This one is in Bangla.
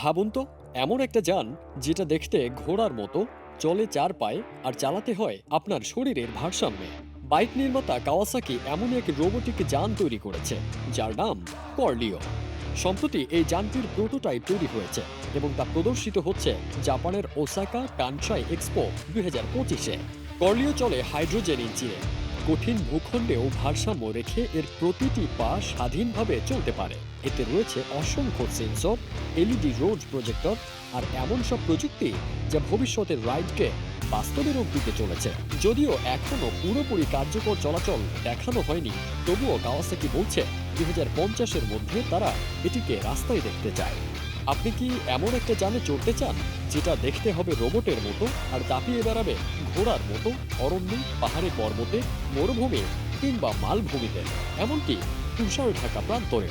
ভাবুন তো, এমন একটা যান যেটা দেখতে ঘোড়ার মতো, চলে চার পায়ে আর চালাতে হয় আপনার শরীরের ভারসাম্যে। বাইক নির্মাতা কাওয়াসাকি এমন এক রোবোটিক যান তৈরি করেছে, যার নাম কর্লিও। সম্প্রতি এই যানটির প্রোটোটাইপ তৈরি হয়েছে এবং তা প্রদর্শিত হচ্ছে জাপানের ওসাকা কানসাই এক্সপো দুই হাজার পঁচিশে। কর্লিও চলে হাইড্রোজেন ইঞ্জিনে। কঠিন ভূখণ্ডেও ভারসাম্য রেখে এর প্রতিটি পা স্বাধীনভাবে চলতে পারে। এতে রয়েছে অসংখ্য সেন্সর, এলইডি রোড প্রজেক্টর আর এমন সব প্রযুক্তি যা ভবিষ্যতের রাইডকে বাস্তবে রূপ দিতে চলেছে। যদিও এখনও পুরোপুরি কার্যকর চলাচল দেখানো হয়নি, তবুও কাওয়াসাকি বলছে দুই হাজার মধ্যে তারা এটিকে রাস্তায় দেখতে চায়। আপনি কি এমন একটা যানে চড়তে চান, যেটা দেখতে হবে রোবটের মতো আর দাপিয়ে বেড়াবে ঘোড়ার মতো, অরণ্যে, পাহাড়ে পর্বতে মরুভূমি কিংবা মালভূমিতে? এমনকি তুষার ঢাকা প্রান্তরে